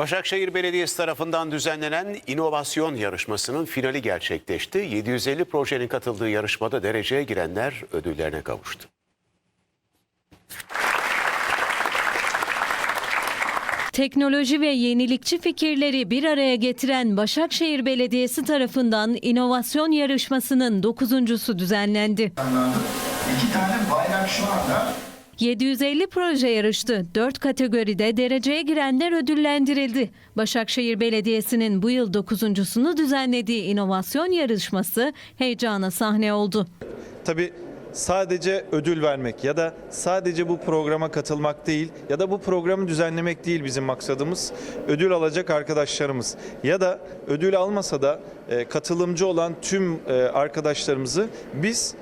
Başakşehir Belediyesi tarafından düzenlenen inovasyon yarışmasının finali gerçekleşti. 750 projenin katıldığı yarışmada dereceye girenler ödüllerine kavuştu. Teknoloji ve yenilikçi fikirleri bir araya getiren Başakşehir Belediyesi tarafından inovasyon yarışmasının dokuzuncusu düzenlendi. İki tane bayrak şu anda 750 proje yarıştı. 4 kategoride dereceye girenler ödüllendirildi. Başakşehir Belediyesi'nin bu yıl dokuzuncusunu düzenlediği inovasyon yarışması heyecana sahne oldu. Tabii sadece ödül vermek ya da sadece bu programa katılmak değil ya da bu programı düzenlemek değil bizim maksadımız. Ödül alacak arkadaşlarımız ya da ödül almasa da e, katılımcı olan tüm e, arkadaşlarımızı biz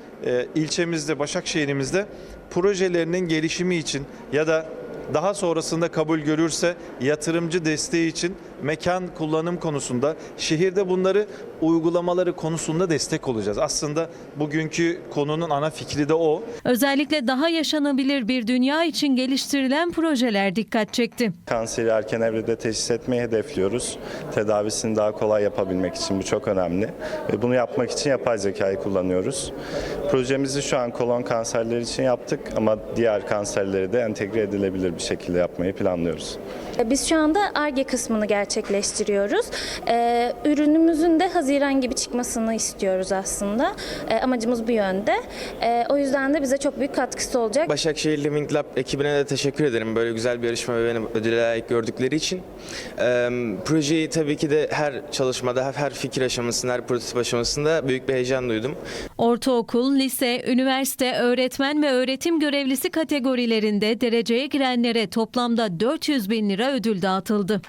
ilçemizde, Başakşehir'imizde projelerinin gelişimi için ya da daha sonrasında kabul görürse yatırımcı desteği için mekan kullanım konusunda şehirde bunları uygulamaları konusunda destek olacağız. Aslında bugünkü konunun ana fikri de o. Özellikle daha yaşanabilir bir dünya için geliştirilen projeler dikkat çekti. Kanseri erken evrede teşhis etmeyi hedefliyoruz. Tedavisini daha kolay yapabilmek için bu çok önemli. Ve bunu yapmak için yapay zekayı kullanıyoruz. Projemizi şu an kolon kanserleri için yaptık ama diğer kanserleri de entegre edilebilir bir şekilde yapmayı planlıyoruz. Biz şu anda ARGE kısmını gerçekleştiriyoruz. Ee, ürünümüzün de Haziran gibi çıkmasını istiyoruz aslında. Ee, amacımız bu yönde. Ee, o yüzden de bize çok büyük katkısı olacak. Başakşehir Living Lab ekibine de teşekkür ederim. Böyle güzel bir yarışma ve beni ödüle layık gördükleri için. Ee, projeyi tabii ki de her çalışmada, her- her fikir aşamasında, her prototip aşamasında büyük bir heyecan duydum. Ortaokul, lise, üniversite, öğretmen ve öğretim görevlisi kategorilerinde dereceye girenlere toplamda 400 bin lira ödül dağıtıldı.